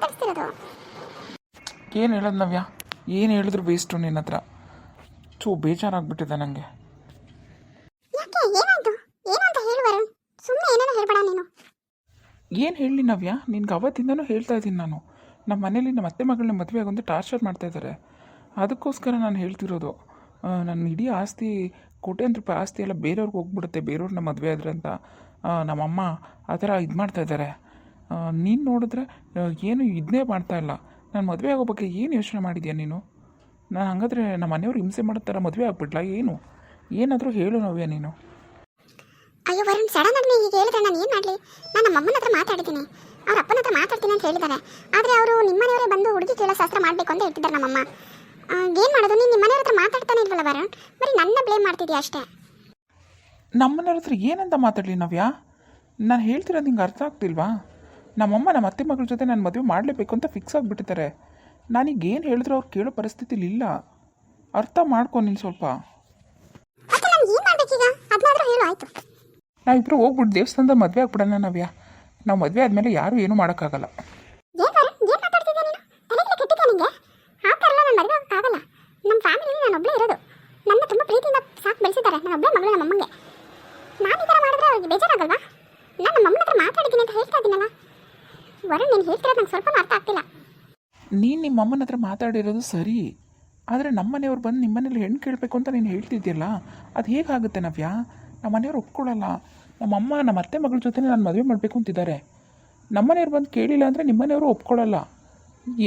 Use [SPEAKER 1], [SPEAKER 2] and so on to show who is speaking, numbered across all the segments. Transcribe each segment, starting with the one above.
[SPEAKER 1] ಮಾತಾಡ್ತಿರೋದು.
[SPEAKER 2] ಏನು ಹೇಳೋದು ನವ್ಯ? ಏನು ಹೇಳಿದ್ರು ವೇಸ್ಟು ನಿನ್ನ ಹತ್ರ? ಚೂ ಬೇಜಾರಾಗ್ಬಿಟ್ಟಿದೆ ನನಗೆ
[SPEAKER 1] ಯಾಕೆ ಏನಾಯ್ತು? ಏನು ಅಂತ ಹೇಳು ವರುಣ್. ಸುಮ್ಮನೆ ಏನೇನೋ ಹೇಳ್ಬೇಡ ನೀನು.
[SPEAKER 2] ಏನು ಹೇಳಲಿ ನವ್ಯ? ನಿನ್ಗೆ ಅವತ್ತಿಂದನೂ ಹೇಳ್ತಾ ಇದ್ದೀನಿ ನಾನು. ನಮ್ಮ ಮನೇಲಿ ನಮ್ಮ ಅತ್ತೆ ಮಗಳನ್ನ ಮದುವೆ ಆಗೊಂದು ಟಾರ್ಚರ್ ಮಾಡ್ತಾ ಇದ್ದಾರೆ ಅದಕ್ಕೋಸ್ಕರ ನಾನು ಹೇಳ್ತಿರೋದು. ಆ, ನನ್ನ ಇಡೀ ಆಸ್ತಿ ಕೋಟ್ಯಂತ ರೂಪಾಯಿ ಆಸ್ತಿ ಎಲ್ಲ ಬೇರೆಯವ್ರಿಗೆ ಹೋಗ್ಬಿಡುತ್ತೆ. ಬೇರೆಯವ್ರನ್ನ ಮದುವೆ ಆದ್ರೆ ಅಂತ. ಆ, ನಮ್ಮಮ್ಮ ಆ ಥರ ಇದು ಮಾಡ್ತಾ ಇದ್ದಾರೆ ನೀನು ನೋಡಿದ್ರೆ ಏನು ಇದನ್ನೇ ಮಾಡ್ತಾ ಇಲ್ಲ. ನಾನು ಮದುವೆ ಆಗೋ ಬಗ್ಗೆ ಏನು ಯೋಚನೆ ಮಾಡಿದ್ಯಾ ನೀನು? ನಾನು ಹಂಗಾದ್ರೆ ನಮ್ಮ ಮನೆಯವ್ರು ಹಿಂಸೆ ಮಾಡೋ ಥರ ಮದುವೆ ಆಗ್ಬಿಟ್ಲಾ ಏನು? ಏನಾದರೂ ಹೇಳು ನವ್ಯ ನೀನು.
[SPEAKER 1] ಅಯ್ಯೋ ವರುಣ್ ಸಡನ್ ಆಗಿ ಹೀಗೆ ಹೇಳಿದ್ರೆ ನಾನು ಏನು ಮಾಡಲಿ? ನಾನು ನಮ್ಮ ಅಮ್ಮನ ಹತ್ರ ಮಾತಾಡಿದ್ದೀನಿ. ಅವ್ರ ಅಪ್ಪನ ಹತ್ರ ಮಾತಾಡ್ತೀನಿ ಅಂತ ಹೇಳಿದ್ದಾರೆ ಆದರೆ ಅವರು ನಿಮ್ಮನೆಯವರೇ ಬಂದು ಹುಡುಗಿ ಕೇಳೋ ಶಾಸ್ತ್ರ ಮಾಡಬೇಕು ಅಂತ ಹೇಳ್ತಿದ್ದಾರೆ ನಮ್ಮಮ್ಮ ಏನು ಮಾಡೋದು? ನೀನು ನಿಮ್ಮನೆಯವ್ರ ಹತ್ರ ಮಾತಾಡ್ತಾನೆ ಇಲ್ವಲ್ಲ ವರುಣ್? ಬರೀ ನನ್ನ ಬ್ಲೇಮ್ ಮಾಡ್ತಿದ್ಯಾ ಅಷ್ಟೇ?
[SPEAKER 2] ನಮ್ಮನೆಯವ್ರ ಹತ್ರ ಏನಂತ ಮಾತಾಡಲಿ ನವ್ಯ? ನಾನು ಹೇಳ್ತಿರೋದು ನಿಂಗೆ ಅರ್ಥ ಆಗ್ತಿಲ್ವಾ? ನಮ್ಮಮ್ಮ ನಮ್ಮ ಅತ್ತೆ ಮಗಳ ಜೊತೆ ನಾನು ಮದುವೆ ಮಾಡಲೇಬೇಕು ಅಂತ ಫಿಕ್ಸ್ ಆಗಿಬಿಟ್ಟಿದ್ದಾರೆ ನಾನೀಗ ಏನು ಹೇಳಿದ್ರು ಅವ್ರು ಕೇಳೋ ಪರಿಸ್ಥಿತಿಲಿ ಇಲ್ಲ ಅರ್ಥ ಮಾಡ್ಕೊ ನೀನು ಸ್ವಲ್ಪ ನಾವಿಬ್ಬರು ಹೋಗ್ಬಿಟ್ಟು ದೇವಸ್ಥಾನದ ಮದುವೆ ಆಗ್ಬಿಡೋಣ ನವ್ಯ. ನಾವು ಮದುವೆ ಆದಮೇಲೆ ಯಾರೂ ಏನೂ ಮಾಡೋಕ್ಕಾಗಲ್ಲ.
[SPEAKER 1] ನಮ್ಮ ನಾನು? ಒಬ್ಬಳೇ ಇರೋದು. ನನ್ನ ತುಂಬ ಪ್ರೀತಿಯಿಂದ ಸಾಕು ಬೆಳೆಸಿದ್ದಾರೆ. ನಾನು ಒಬ್ಬಳೇ ಮಗಳು ನಮ್ಮಮ್ಮಗೆ. ನಾನು ಈ ಥರ ಮಾಡಿದ್ರೆ ಅವ್ರಿಗೆ ಬೇಜಾರಾಗಲ್ವಾ ನಾನು ನಮ್ಮ ಅಮ್ಮನ ಹತ್ರ ಮಾತಾಡಿದ್ದೀನಿ ಅಂತ ಹೇಳ್ತಾ ಇದ್ದೀನಲ್ಲ ವರುಣ್ ನೀನು ಹೇಳ್ತಿರೋದು ನಂಗೆ ಸ್ವಲ್ಪ ಅರ್ಥ ಆಗ್ತಿಲ್ಲ.
[SPEAKER 2] ನೀನು ನಿಮ್ಮ ಅಮ್ಮನ ಹತ್ರ ಮಾತಾಡಿರೋದು ಸರಿ ಆದರೆ ನಮ್ಮ ಮನೆಯವ್ರು ಬಂದು ನಿಮ್ಮ ಮನೇಲಿ ಹೆಣ್ಣು ಕೇಳಬೇಕು ಅಂತ ನೀನು ಹೇಳ್ತಿದ್ದೀಯಲ್ಲ ಅದು ಹೇಗಾಗುತ್ತೆ ನವ್ಯಾ? ನಮ್ಮ ಮನೆಯವ್ರು ಒಪ್ಕೊಳ್ಳಲ್ಲ ನಮ್ಮಮ್ಮ ನಮ್ಮ ಅತ್ತೆ ಮಗಳ ಜೊತೆ ನಾನು ಮದುವೆ ಮಾಡಬೇಕು ಅಂತಿದ್ದಾರೆ. ನಮ್ಮ ಮನೆಯವ್ರು ಬಂದು ಕೇಳಿಲ್ಲ ಅಂದರೆ ನಿಮ್ಮ ಮನೆಯವರು ಒಪ್ಕೊಳ್ಳಲ್ಲ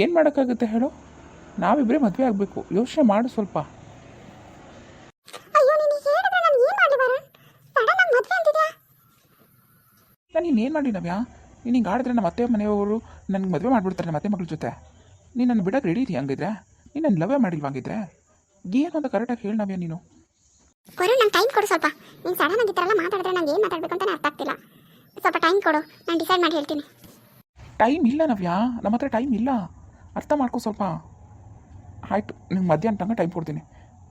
[SPEAKER 2] ಏನು ಮಾಡೋಕ್ಕಾಗುತ್ತೆ ಹೇಳು? ನಾವಿಬ್ಬರೇ ಮದುವೆ ಆಗಬೇಕು. ಯೋಚನೆ ಮಾಡು ಸ್ವಲ್ಪ.
[SPEAKER 1] ನೀನು ಏನು
[SPEAKER 2] ನಾನು ಇನ್ನೇನು ಮಾಡಿ ನವ್ಯ? ನೀನು ಹಿಂಗೆ ಆಡಿದ್ರೆ ನಮ್ಮ ಅತ್ತೆ ಮನೆಯವರು ನನಗೆ ಮದುವೆ ಮಾಡಿಬಿಡ್ತಾರೆ ನಮ್ಮ ಅತ್ತೆ ಮಗಳ ಜೊತೆ. ನೀನು ನನ್ನ ಬಿಡಕ್ಕೆ ರೆಡಿ ಇದೆಯಾ ಹಂಗಿದ್ರೆ? ನೀನು ನನ್ನ ಲವೇ ಮಾಡಿಲ್ವಾ ಹಂಗಿದ್ರೆ? ಏನು ಅಂತ ಕರೆಕ್ಟಾಗಿ ಹೇಳಿ ನಾವ್ಯಾ ನೀನು?
[SPEAKER 1] ವರುಣ್ ನಂಗೆ ಟೈಮ್ ಕೊಡು ಸ್ವಲ್ಪ. ನೀನು ಸಡನ್ ಆಗಿ ಈ ಥರ ಮಾತಾಡಿದ್ರೆ ನಂಗೆ ಏನು ಮಾತಾಡಬೇಕು ಅಂತ ಅರ್ಥ ಆಗ್ತಿಲ್ಲ. ಸ್ವಲ್ಪ ಟೈಮ್ ಕೊಡು. ನಾನು ಡಿಸೈಡ್ ಮಾಡಿ ಹೇಳ್ತೀನಿ.
[SPEAKER 2] ಟೈಮ್ ಇಲ್ಲ ನವ್ಯಾ. ನಮ್ಮ ಹತ್ರ ಟೈಮ್ ಇಲ್ಲ. ಅರ್ಥ ಮಾಡ್ಕೊ ಸ್ವಲ್ಪ. ಆಯಿತು ನಿಮ್ಗೆ ಮಧ್ಯಾಹ್ನ ತನಕ ಟೈಮ್ ಕೊಡ್ತೀನಿ.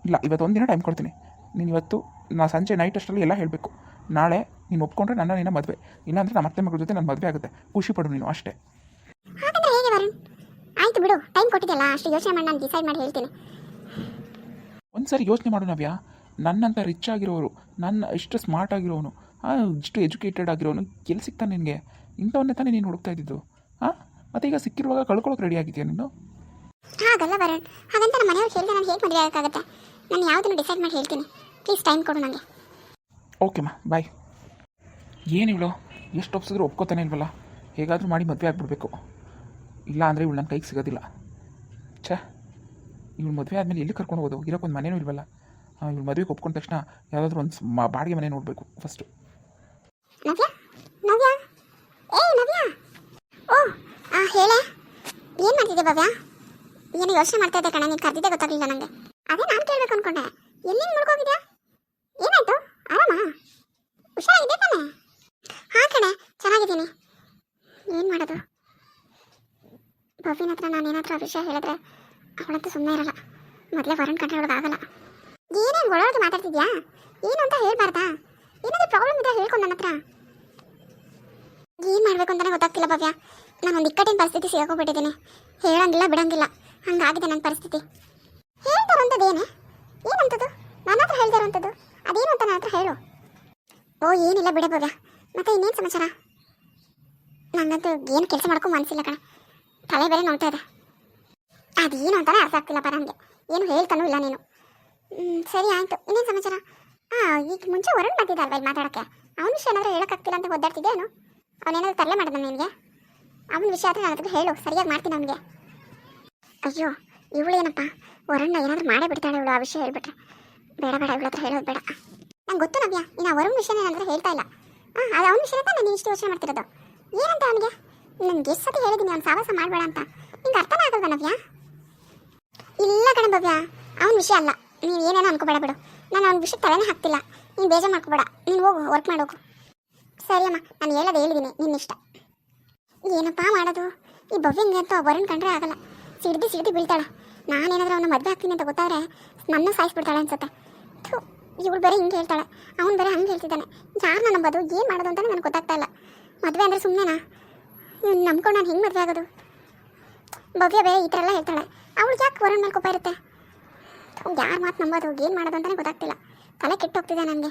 [SPEAKER 2] ಇಲ್ಲ ಇವತ್ತು ಒಂದಿನ ಟೈಮ್ ಕೊಡ್ತೀನಿ. ನೀನು ಇವತ್ತು ನಾ ಸಂಜೆ ನೈಟ್ ಅಷ್ಟರಲ್ಲಿ ಎಲ್ಲ ಹೇಳಬೇಕು. ನಾಳೆ ನೀನು ಒಪ್ಕೊಂಡ್ರೆ ನನ್ನ ನಿನ್ನ ಮದುವೆ. ಇಲ್ಲಾಂದ್ರೆ ನಮ್ಮ ಅತ್ತೆ ಮಗಳ ಜೊತೆ ನನ್ನ ಮದುವೆ ಆಗುತ್ತೆ. ಖುಷಿ ಪಡು ನೀನು ಅಷ್ಟೇ.
[SPEAKER 1] ಹಾಗಾದ್ರೆ ಹೇಗೆ ವರುಣ್? ಆಯ್ತು ಬಿಡು ಟೈಮ್ ಕೊಟ್ಟಿದ್ದಲ್ಲ ಅಷ್ಟು ಯೋಚನೆ ಮಾಡಿ ನಾನು ಡಿಸೈಡ್ ಮಾಡಿ ಹೇಳ್ತೀನಿ.
[SPEAKER 2] ಒಂದು ಸರಿ ಯೋಚನೆ ಮಾಡು ನವ್ಯ. ನನ್ನಂಥ ರಿಚ್ ಆಗಿರೋರು ನನ್ನ ಇಷ್ಟು ಸ್ಮಾರ್ಟ್ ಆಗಿರೋನು ಇಷ್ಟು ಎಜುಕೇಟೆಡ್ ಆಗಿರೋನು ಎಲ್ಲಿ ಸಿಗ್ತಾನೆ ನಿನಗೆ? ಇಂಥವನ್ನೇ ತಾನೇ ನೀನು ಹುಡುಕ್ತಾ ಇದ್ದಿದ್ದು ಹಾಂ ಮತ್ತೆ ಈಗ ಸಿಕ್ಕಿರುವಾಗ ಕಳ್ಕೊಳ್ಳೋಕೆ ರೆಡಿ ಆಗಿದೆಯಾ ನೀನು?
[SPEAKER 1] ಹಾಗಲ್ಲ ವರುಣ್ ಹಾಗಂತ ನಮ್ಮ ಮನೆಯವ್ರು ಹೇಳಿದ್ರೆ ನಾನು ಹೇಗೆ ಮದುವೆ ಆಗೋಕ್ಕಾಗುತ್ತೆ? ನಾನು ಯಾವುದನ್ನು ಡಿಸೈಡ್ ಮಾಡಿ ಹೇಳ್ತೀನಿ. ಪ್ಲೀಸ್ ಟೈಮ್ ಕೊಡು ನನಗೆ
[SPEAKER 2] ಓಕೆಮ್ಮ ಬಾಯ್ ಏನು ಇವಳು? ಎಷ್ಟು ಒಪ್ಸಿದ್ರು ಒಪ್ಕೋತಾನೆ ಇಲ್ವಲ್ಲ? ಹೇಗಾದರೂ ಮಾಡಿ ಮದುವೆ ಆಗಿಬಿಡ್ಬೇಕು. ಇಲ್ಲ ಅಂದರೆ ಇವಳು ನನ್ನ ಕೈಗೆ ಸಿಗೋದಿಲ್ಲ. ಛ, ಇವಳು ಮದುವೆ ಆದಮೇಲೆ ಎಲ್ಲಿ ಕರ್ಕೊಂಡು ಹೋಗೋದು? ಇರೋಕ್ಕೊಂದು ಮನೇನೂ ಇಲ್ವಲ್ಲ? ಇವಳು ಮದುವೆಗೆ ಒಪ್ಕೊಂಡ ತಕ್ಷಣ ಯಾವುದಾದ್ರೂ ಒಂದು ಮ- ಬಾಡಿಗೆ ಮನೆ ನೋಡಬೇಕು ಫಸ್ಟು
[SPEAKER 1] ಏನು ಏನು ಯೋಚನೆ ಮಾಡ್ತಾ ಇದ್ದೆ ಕಣ, ನೀನು ಕರೆದಿದ್ದೆ ಗೊತ್ತಾಗಲಿಲ್ಲ ನನಗೆ ಅದೇ ನಾನು ಕೇಳಬೇಕು ಅನ್ಕೊಂಡೆ. ಎಲ್ಲಿಂದ ಮುಳ್ಕೋಗಿದ್ಯಾ ಏನಾಯ್ತು? ಆರಾಮ? ಹುಷಾರಾಗಿದೆ ತಾನೆ? ಹಾ ಕಣೆ, ಚೆನ್ನಾಗಿದ್ದೀನಿ. ಏನು ಮಾಡೋದು? ಭವ್ಯನ ಹತ್ರ ನಾನು ಏನಾದರೂ ಆ ವಿಷಯ ಹೇಳಿದ್ರೆ ಅವಳಂತೂ ಸುಮ್ಮನೆ ಇರಲ್ಲ. ಮೊದಲೇ ವರುಣ್ ಕಂಡು ಆಗಲ್ಲ. ಏನೇನು ಒಳಗೆ ಮಾತಾಡ್ತಿದ್ಯಾ? ಏನು ಅಂತ ಹೇಳ್ಬಾರ್ದಾ? ಏನಾದರೂ ಪ್ರಾಬ್ಲಮ್ ಇದೆ ಹೇಳ್ಕೊಂಡು ನನ್ನ ಹತ್ರ. ಏನು ಮಾಡಬೇಕು ಅಂತಲೇ ಗೊತ್ತಾಗ್ತಿಲ್ಲ ಭವ್ಯ. ನಾನು ಒಂದು ಇಕ್ಕಟ್ಟಿನ ಪರಿಸ್ಥಿತಿ ಸಿಗಾಕೋಗ್ಬಿಟ್ಟಿದ್ದೀನಿ ಹೇಳಂಗಿಲ್ಲ, ಬಿಡಂಗಿಲ್ಲ. ಹಂಗಾಗಿದೆ ನನ್ನ ಪರಿಸ್ಥಿತಿ. ಹೇಳ್ತಾರಂಥದ್ದೇನೆ ಏನಂತದ್ದು ನನ್ನ ಹತ್ರ ಹೇಳ್ತಾರಂಥದ್ದು ಅದೇನು ಅಂತ ನನ್ನ ಹೇಳು. ಓ, ಏನಿಲ್ಲ ಬಿಡೆ ಭವ್ಯ. ಮತ್ತೆ ಇನ್ನೇನು ಸಮಾಚಾರ? ನನ್ನದು ಏನು ಕೆಲಸ ಮಾಡ್ಕೊಂಡು ಮನಸ್ಸಿಲ್ಲ ಕಣ. ತಲೆ ಬೇರೆ ನೋಡ್ತಾ ಇದೆ. ಅದೇನು ಅಂತಾನೆ ಅರ್ಥ ಆಗ್ತಿಲ್ಲಪ್ಪ ನನಗೆ. ಏನು ಹೇಳ್ತಾನೂ ಇಲ್ಲ ನೀನು. ಸರಿ ಆಯಿತು. ಇನ್ನೇನು ಸಮಾಚಾರ? ಹಾಂ ಈಗ ಮುಂಚೆ ಹೊರಗೆ ಬಂದಿದ್ದ ಅಲ್ವಾ ಇಲ್ಲಿ ಮಾತಾಡೋಕ್ಕೆ? ಅವನ ವಿಷಯ ಏನಾದರೂ ಹೇಳೋಕ್ಕಾಗ್ತಿಲ್ಲ ಅಂತ ಒದ್ದಾಡ್ತಿದ್ದೇನು ಅವನೇನಾದ್ರು ತರಲೆ ಮಾಡಿದ ನಿನಗೆ? ಅವನ ವಿಷಯ ಆದರೆ ನನ್ನ ಹೇಳು. ಸರಿಯಾಗಿ ಮಾಡ್ತೀನಿ ಅವನಿಗೆ. ಅಯ್ಯೋ ಇವಳೇನಪ್ಪ ವರುಣ್ಣ ಏನಾದರೂ ಮಾಡೇ ಬಿಡ್ತಾಳೆ ಇವಳು ಆ ವಿಷಯ ಹೇಳ್ಬಿಟ್ರೆ. ಬೇಡ ಬೇಡ ಇವಳ ಹತ್ರ ಹೇಳೋದು ಬೇಡ. ನಂಗೆ ಗೊತ್ತು ನವ್ಯ, ನೀನು ಆ ವರುಣ್ ವಿಷಯ ಹತ್ರ ಹೇಳ್ತಾ ಇಲ್ಲ. ಹಾಂ ಅದು ಅವನ ವಿಷಯ ನೀನು ಇಷ್ಟು ಯೋಚನೆ ಮಾಡ್ತಿರೋದು? ಏನಂತ ಅವನಿಗೆ? ನನಗೆ ಎಷ್ಟು ಸತಿ ಹೇಳಿದ್ದೀನಿ ಅವ್ನು ಸಾವಾಸ ಮಾಡಬೇಡ ಅಂತ. ನಿಂಗೆ ಅರ್ಥನೇ ಆಗಲ್ವ ನವ್ಯ? ಇಲ್ಲ ಕಣ ಭವ್ಯ, ಅವನ ವಿಷಯ ಅಲ್ಲ. ನೀನು ಏನೇನೋ ಅನ್ಕೋಬೇಡ ಬಿಡು. ನಾನು ಅವ್ನ ವಿಷಯ ತಲೆನೇ ಹಾಕ್ತಿಲ್ಲ. ನೀನು ಬೇಜಾರು ಮಾಡ್ಕೋಬೇಡ. ನೀನು ಹೋಗು ವರ್ಕ್ ಮಾಡೋಗು ಸರಿ ಅಮ್ಮ, ನಾನು ಹೇಳೋದು ಹೇಳಿದ್ದೀನಿ ನಿನ್ನ ಇಷ್ಟ. ಏನಪ್ಪ ಮಾಡೋದು? ಈ ಭವ್ಯಂಗೆ ಅಂತ ಕಂಡ್ರೆ ಆಗಲ್ಲ. ಸಿಡ್ದು ಸಿಡ್ದು ಬೀಳ್ತಾಳೆ. ನಾನೇನಾದ್ರೂ ಅವನ ಮದುವೆ ಹಾಕ್ತೀನಿ ಅಂತ ಗೊತ್ತಾದ್ರೆ ನನ್ನ ಸಾಯಿಸ್ಬಿಡ್ತಾಳೆ ಅನ್ಸುತ್ತೆ. ಇವಳು ಬೇರೆ ಹಿಂಗೆ ಹೇಳ್ತಾಳೆ. ಅವ್ನು ಬೇರೆ ಹಂಗೆ ಹೇಳ್ತಿದ್ದಾನೆ. ಯಾರನ್ನ ನಂಬೋದು, ಏನು ಮಾಡೋದು ಅಂತ ನನಗೆ ಗೊತ್ತಾಗ್ತಾ ಇಲ್ಲ. ಮದುವೆ ಅಂದರೆ ಸುಮ್ಮನೆನಾ ನಂಬ್ಕೊಂಡು ನಾನು ಹೆಂಗೆ ಮದುವೆ ಆಗೋದು? ಭವ್ಯ ಬೇರೆ ಈ ಥರ ಎಲ್ಲ ಹೇಳ್ತಾಳೆ. ಅವಳು ಯಾಕೆ ವರನ್ ಮೇಲೆ ಕೋಪ ಇರುತ್ತೆ? ಯಾರು ಮಾತು ನಂಬೋದು, ಏನು ಮಾಡೋದು ಅಂತಲೇ ಗೊತ್ತಾಗ್ತಿಲ್ಲ. ತಲೆ ಕೆಟ್ಟು ಹೋಗ್ತಿದೆ ನನಗೆ.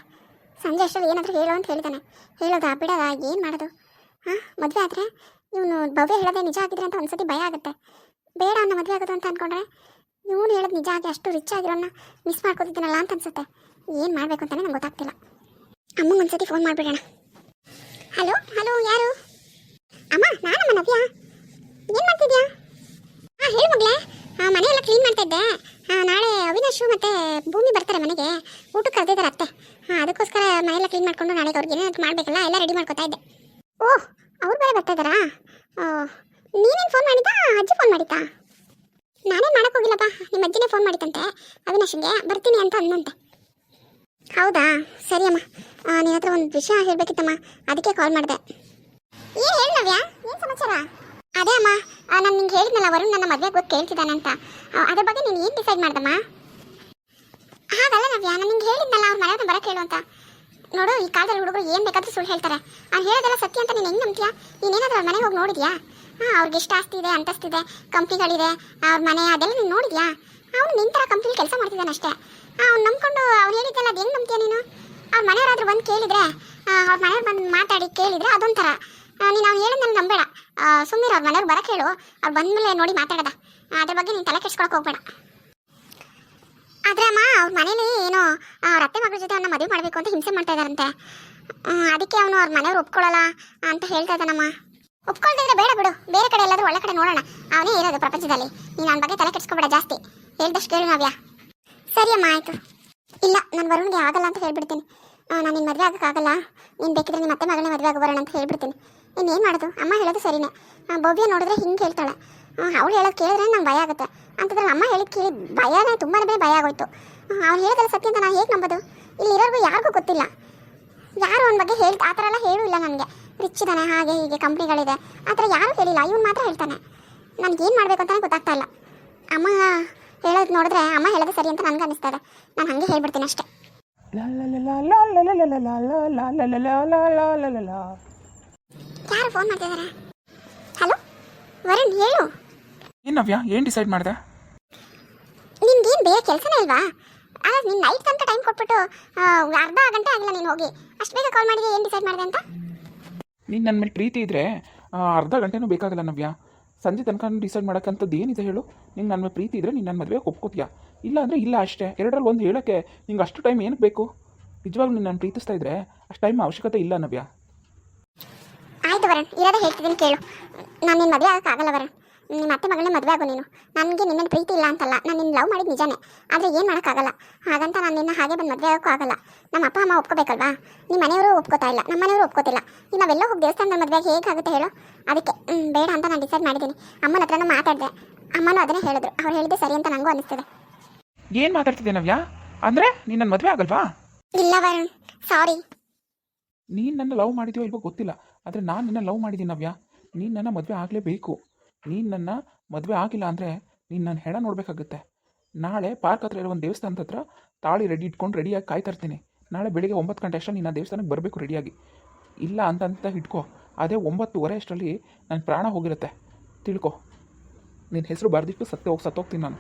[SPEAKER 1] ಸಂಜೆ ಅಷ್ಟರಲ್ಲಿ ಏನಾದರೂ ಹೇಳು ಅಂತ ಹೇಳ್ತಾನೆ. ಹೇಳೋದಾ, ಬಿಡೋದಾ, ಏನು ಮಾಡೋದು? ಹಾಂ, ಮದುವೆ ಆದರೆ ಇವನು ಭವ್ಯ ಹೇಳೋದೇ ನಿಜ ಆಗಿದ್ರೆ ಅಂತ ಒಂದು ಸತಿ ಭಯ ಆಗುತ್ತೆ. ಬೇಡ ಅನ್ನೋ ಮದುವೆ ಆಗೋದು ಅಂತ ಅಂದ್ಕೊಂಡ್ರೆ ಇವನು ಹೇಳೋದು ನಿಜ ಆಗಿ ಅಷ್ಟು ರಿಚ್ ಆಗಿರೋನ್ನ ಮಿಸ್ ಮಾಡ್ಕೋತಿದ್ದೀನಲ್ಲ ಅಂತ ಅನ್ಸುತ್ತೆ. ಏನು ಮಾಡಬೇಕು ಅಂತಾನೆ ನಂಗೆ ಗೊತ್ತಾಗ್ತಿಲ್ಲ. ಅಮ್ಮಂಗೆ ಒಂದ್ಸತಿ ಫೋನ್ ಮಾಡಿಬಿಡೋಣ. ಹಲೋ ಹಲೋ ಯಾರು? ಅಮ್ಮ ನಾನಮ್ಮ ನವ್ಯಾ? ಏನು ಮಾಡ್ತಿದ್ಯಾ? ಹಾಂ, ಹೇಳು ಮಗಳೇ. ಹಾಂ ಮನೆ ಎಲ್ಲ ಕ್ಲೀನ್ ಮಾಡ್ತಾ ಇದ್ದೆ. ಹಾ, ನಾಳೆ ಅವಿನಾಶು ಮತ್ತು ಭೂಮಿ ಬರ್ತಾರೆ ಮನೆಗೆ. ಊಟಕ್ಕೆ ಕರೆದಿದ್ದಾರೆ ಅತ್ತೆ. ಹಾಂ, ಅದಕ್ಕೋಸ್ಕರ ಮನೆಯೆಲ್ಲ ಕ್ಲೀನ್ ಮಾಡ್ಕೊಂಡು ನಾಳೆ ಅವ್ರಿಗೆ ಏನಾದ್ರು ಮಾಡಬೇಕಲ್ಲ, ಎಲ್ಲ ರೆಡಿ ಮಾಡ್ಕೊತಾ ಇದ್ದೆ. ಓಹ್ ಅವ್ರು ಬೇರೆ ಬರ್ತಾ ಇದ್ದಾರಾ? ನೀನೇನು ಫೋನ್ ಮಾಡಿದ್ದಾ? ಅಜ್ಜಿ ಫೋನ್ ಮಾಡಿದ್ದಾ? ನಾನೇನು ಮಾಡೋಕ್ಕೋಗಿಲ್ಲಪ್ಪ ನಿಮ್ಮ ಅಜ್ಜಿನೇ ಫೋನ್ ಮಾಡಿತ್ತಂತೆ ಅವಿನಾಶಿಗೆ ಬರ್ತೀನಿ ಅಂತ ಅಂದಂತೆ ಹೌದಾ? ಸರಿ ಅಮ್ಮ. ನಿನ್ನ ಹತ್ರ ಒಂದು ವಿಷಯ ಹೇಳಬೇಕಿತ್ತಮ್ಮ. ಅದಕ್ಕೆ ಕಾಲ್ ಮಾಡಿದೆ. ಏನು ಹೇಳಿ ನವ್ಯ? ಏನು ಸಮಾಚಾರ? ಅದೇ ಅಮ್ಮ. ನಾನು ನಿಂಗೆ ಹೇಳಿದ್ನಲ್ಲ, ವರುಣ್ ನನ್ನ ಮದುವೆ ಗೊತ್ತು ಅಂತ. ಅದ್ರ ಬಗ್ಗೆ ನೀನು ಏನು ಡಿಸೈಡ್ ಮಾಡ್ದಮ್ಮ? ಹಾಗಲ್ಲ ನವ್ಯ, ನಾನು ನಿಂಗೆ ಹೇಳಿದ್ನಲ್ಲ, ಅವ್ರ ಮನೆಯವ್ರನ್ನ ಬರಕ್ಕೆ ಹೇಳು ಅಂತ. ನೋಡು, ಈ ಕಾಲದಲ್ಲಿ ಹುಡುಗರು ಏನು ಬೇಕಾದ್ರೂ ಸುಳ್ಳು ಹೇಳ್ತಾರೆ. ಅವ್ನು ಹೇಳೋದೆಲ್ಲ ಸತ್ಯ ಅಂತ ನೀನು ಹೆಂಗೆ ನಂಬ್ತೀಯಾ? ನೀನೇನಾದ್ರೂ ಅವ್ರ ಮನೆಗೆ ಹೋಗಿ ನೋಡಿದ್ಯಾ? ಹಾಂ ಅವ್ರಿಗೆ ಎಷ್ಟು ಆಸ್ತಿ ಇದೆ, ಅಂತಸ್ತಿದೆ, ಕಂಪ್ನಿಗಳಿದೆ, ಅವ್ರ ಮನೆ ಅದೆಲ್ಲ ನೀನು ನೋಡಿದ್ಯಾ? ಅವನು ನಿನ್ನ ಥರ ಕಂಪ್ನಿಲಿ ಕೆಲಸ ಮಾಡ್ತಿದ್ದಾನೆ ಅಷ್ಟೇ. ಅವ್ನು ನಂಬ್ಕೊಂಡು ಅವ್ನು ಹೇಳಿದ್ದೆಲ್ಲ ಅದು ಹೆಂಗೆ ನಂಬ್ತೀಯ ನೀನು? ಅವ್ರ ಮನೆಯವರಾದ್ರೂ ಬಂದು ಕೇಳಿದ್ರೆ ಅವ್ರ ಮನೆಯವ್ರು ಬಂದು ಮಾತಾಡಿ ಕೇಳಿದ್ರೆ ಅದೊಂಥರ. ನೀನು ಅವ್ನು ಹೇಳಿದ್ಮೇಲೆ ನಂಬೇಡ. ಸುಮ್ಮನೆ ಅವ್ರ ಮನೆಯವ್ರು ಬರಕ್ಕೆ ಹೇಳು. ಅವ್ರು ಬಂದಮೇಲೆ ನೋಡಿ ಮಾತಾಡದ. ಅದ್ರ ಬಗ್ಗೆ ನೀನು ತಲೆ ಕೆಡ್ಸ್ಕೊಳಕ್ಕೆ ಹೋಗ್ಬೇಡ. ಆದ್ರೆ ಅಮ್ಮ, ಅವ್ರ ಮನೇಲಿ ಏನೋ ಅವ್ರ ಅತ್ತೆ ಮಗಳ ಜೊತೆ ಅವನ್ನ ಮದುವೆ ಮಾಡಬೇಕು ಅಂತ ಹಿಂಸೆ ಮಾಡ್ತಾ ಇದಾರಂತೆ. ಅದಕ್ಕೆ ಅವನು ಅವ್ರ ಮನೆಯವ್ರು ಒಪ್ಕೊಳ್ಳಲ್ಲ ಅಂತ ಹೇಳ್ತಾ ಇದ್ದಾನಮ್ಮ ಒಪ್ಕೊಳ್ತಿದ್ರೆ ಬೇಡ ಬಿಡು. ಬೇರೆ ಕಡೆ ಎಲ್ಲಾದರೂ ಒಳ್ಳೆ ಕಡೆ ನೋಡೋಣ. ಅವನೇ ಇರೋದು ಪ್ರಪಂಚದಲ್ಲಿ. ನೀನು ಅವನ ಬಗ್ಗೆ ತಲೆ ಕೆಡ್ಸ್ಕೊಬೇಡ ಜಾಸ್ತಿ. ಹೇಳ್ದಷ್ಟು ಕೇಳು ನಾವ್ಯಾ. ಸರಿ ಅಮ್ಮ ಆಯ್ತು ಇಲ್ಲ, ನಾನು ವರುಣ್ಗೆ ಆಗಲ್ಲ ಅಂತ ಹೇಳ್ಬಿಡ್ತೀನಿ. ನಾನು ನಿನ್ನ ಮದುವೆ ಆಗೋಕ್ಕಾಗಲ್ಲ ನೀನು ಬೇಕಿದ್ರೆ ನಿಮ್ಮ ಮತ್ತೆ ಮಗಳನ್ನ ಮದುವೆ ಆಗೋ ಬರೋಣ ಅಂತ ಹೇಳ್ಬಿಡ್ತೀನಿ. ಇನ್ನೇನು ಮಾಡೋದು? ಅಮ್ಮ ಹೇಳೋದು ಸರಿನೇ. ಭವ್ಯ ನೋಡಿದ್ರೆ ಹಿಂಗೆ ಹೇಳ್ತಾಳೆ. ಅವಳು ಹೇಳೋದು ಕೇಳಿದ್ರೆ ನಂಗೆ ಭಯ ಆಗುತ್ತೆ. ಅಂತಂದ್ರೆ ಅಮ್ಮ ಹೇಳಿದ್ ಕೇಳಿ ಭಯನೇ ತುಂಬಾ ಭಯ ಆಗೋಯ್ತು. ಅವ್ನು ಹೇಳಿದ್ರೆ ಸತ್ಯ ಅಂತ ನಾನು ಹೇಗೆ ನಂಬೋದು? ಇಲ್ಲಿ ಇರೋರ್ಗು ಯಾರಿಗೂ ಗೊತ್ತಿಲ್ಲ. ಯಾರು ಅವನ ಬಗ್ಗೆ ಹೇಳಿ, ಆ ಥರ ಎಲ್ಲ ಹೇಳೂ ಇಲ್ಲ ನನಗೆ. ರಿಚ್ ಇದ್ದಾನೆ ಹಾಗೆ ಹೀಗೆ, ಕಂಪ್ನಿಗಳಿದೆ. ಆ ಥರ ಯಾರೂ ಹೇಳಿಲ್ಲ. ಇವನು ಮಾತ್ರ ಹೇಳ್ತಾನೆ. ನನಗೇನು ಮಾಡಬೇಕು ಅಂತಲೇ ಗೊತ್ತಾಗ್ತಾ ಇಲ್ಲ. ಅಮ್ಮ ಹೇಳೋದು ನೋಡಿದ್ರೆ ಅಮ್ಮ ಹೇಳೋದು ಸರಿ ಅಂತ ನನಗೆ ಅನಿಸ್ತದೆ ನಾನು ಹಂಗೆ ಹೇಳ್ಬಿಡ್ತೀನಿ ಅಷ್ಟೇ ಯಾರು ಫೋನ್ ಮಾಡ್ತಿದ್ದಾರೆ ಹಲೋ ವರುಣ್ ಹೇಳು
[SPEAKER 2] ಏನು ನವ್ಯಾ ಏನು ಡಿಸೈಡ್ ಮಾಡಿದೆ
[SPEAKER 1] ಏನು ಬೇಗ ಕೆಲಸನೇ ಇಲ್ವಾ ಅಲ್ಲ ನೀನು ನೈಟ್ ತನಕ ಟೈಮ್ ಕೊಟ್ಬಿಟ್ಟು ಅರ್ಧ ಗಂಟೆ ಆಗಿಲ್ಲ ನೀನು ಹೋಗಿ ಅಷ್ಟು ಬೇಗ ಕಾಲ್ ಮಾಡಿದೆ ಏನು ಡಿಸೈಡ್ ಮಾಡಿದೆ ಅಂತ
[SPEAKER 2] ನೀನು ನನ್ನ ಮೇಲೆ ಪ್ರೀತಿ ಇದ್ದರೆ ಅರ್ಧ ಗಂಟೆನೂ ಬೇಕಾಗಿಲ್ಲ ನವ್ಯಾ ಸಂಜೆ ತನಕ ಡಿಸೈಡ್ ಮಾಡೋಕ್ಕಂಥದ್ದು ಏನಿದೆ ಹೇಳು. ನಿಂಗೆ ನನ್ನ ಪ್ರೀತಿ ಇದ್ದರೆ ನೀನು ನನ್ನ ಮದುವೆಗೆ ಒಪ್ಕೋತೀಯಾ? ಇಲ್ಲ ಅಂದರೆ ಇಲ್ಲ ಅಷ್ಟೇ. ಎರಡರಲ್ಲಿ ಒಂದು ಹೇಳೋಕ್ಕೆ ನಿಂಗೆ ಅಷ್ಟು ಟೈಮ್ ಏನಕ್ಕೆ ಬೇಕು? ನಿಜವಾಗ್ಲೂ ನೀನು ನಾನು ಪ್ರೀತಿಸ್ತಾ ಇದ್ದರೆ ಅಷ್ಟು ಟೈಮ್ ಅವಶ್ಯಕತೆ ಇಲ್ಲ ನವ್ಯ.
[SPEAKER 1] ಆಯ್ತು ವರನ್ ಇರೋದೇ ಹೇಳ್ತಿದ್ದೀನಿ ಕೇಳು. ನಾನು ನಿನ್ನ ಮದುವೆ ಆಗೋಕ್ಕಾಗಲ್ಲ ವರುಣ್. ನಿಮ್ಮ ಮತ್ತೆ ಮಗಳನ್ನ ಮದುವೆ ಆಗು ನೀನು. ನನಗೆ ನಿನ್ನ ಪ್ರೀತಿ ಇಲ್ಲ ಅಂತಲ್ಲ. ನಾನು ನಿನ್ನ ಲವ್ ಮಾಡಿದ ನಿಜಾನೇ. ಆದರೆ ಏನು ಮಾಡೋಕ್ಕಾಗಲ್ಲ. ಹಾಗಂತ ನಾನು ನಿನ್ನ ಹಾಗೆ ಬಂದು ಮದುವೆ ಆಗೋಕ್ಕೂ ಆಗಲ್ಲ. ನಮ್ಮ ಅಪ್ಪ ಅಮ್ಮ ಒಪ್ಕೋಬೇಕಲ್ವಾ? ನಿಮ್ಮ ಮನೆಯವರು ಒಪ್ಕೋತಾ ಇಲ್ಲ. ನಮ್ಮ ಮನೆಯವರು ಒಪ್ಕೋತಿಲ್ಲ. ಈಗ ನಾವೆಲ್ಲ ಹೋಗಿ ದೇವಸ್ಥಾನದ ಮದುವೆಗೆ ಹೇಗಾಗುತ್ತೆ ಹೇಳು? ಅದಕ್ಕೆ ಬೇಡ ಅಂತ ನಾನು ಡಿಸೈಡ್ ಮಾಡಿದ್ದೀನಿ ಅಮ್ಮನ ಹತ್ರನೂ ಮಾತಾಡಿದೆ. ಅಮ್ಮನೂ ಅದನ್ನೇ ಹೇಳಿದ್ರು. ಅವ್ರು ಹೇಳಿದ್ದೆ ಸರಿ ಅಂತ ನನಗೂ ಅನಿಸ್ತದೆ.
[SPEAKER 2] ಏನು ಮಾತಾಡ್ತಿದ್ದೆ ನವ್ಯಾ? ಅಂದರೆ ನನ್ನ ಮದುವೆ ಆಗಲ್ವಾ?
[SPEAKER 1] ಇಲ್ಲ ವರುಣ್. ಸಾರಿ
[SPEAKER 2] ನೀನು ನನ್ನ ಲವ್ ಮಾಡಿದ್ಯೋ ಇಲ್ವೋ ಗೊತ್ತಿಲ್ಲ. ಆದರೆ ನಾನು ನಿನ್ನ ಲವ್ ಮಾಡಿದ್ದೀನಿ ನವ್ಯಾ. ನೀನು ನನ್ನ ಮದುವೆ ಆಗಲೇಬೇಕು. ನೀನು ನನ್ನ ಮದುವೆ ಆಗಿಲ್ಲ ಅಂದರೆ ನೀನು ನನ್ನ ಹೆಣ ನೋಡಬೇಕಾಗುತ್ತೆ. ನಾಳೆ ಪಾರ್ಕ್ ಹತ್ರ ಇರೋ ಒಂದು ದೇವಸ್ಥಾನದ ಹತ್ರ ತಾಳಿ ರೆಡಿ ಇಟ್ಕೊಂಡು ರೆಡಿಯಾಗಿ ಕಾಯ್ತಾ ಇರ್ತೀನಿ ನಾಳೆ ಬೆಳಿಗ್ಗೆ ಒಂಬತ್ತು ಗಂಟೆ ಅಷ್ಟರಲ್ಲಿ ನೀನು ಆ ದೇವಸ್ಥಾನಕ್ಕೆ ಬರಬೇಕು ರೆಡಿಯಾಗಿ ಇಲ್ಲ ಅಂತಂತ ಇಟ್ಕೋ. ಅದೇ ಒಂಬತ್ತುವರೆ ಅಷ್ಟರಲ್ಲಿ ನನ್ನ ಪ್ರಾಣ ಹೋಗಿರುತ್ತೆ. ತಿಳ್ಕೊ. ನಿನ್ನ ಹೆಸರು ಬರೆದಿಟ್ಟು ಸತ್ತೆ ಹೋಗಿ ಸತ್ತೋಗ್ತೀನಿ ನಾನು.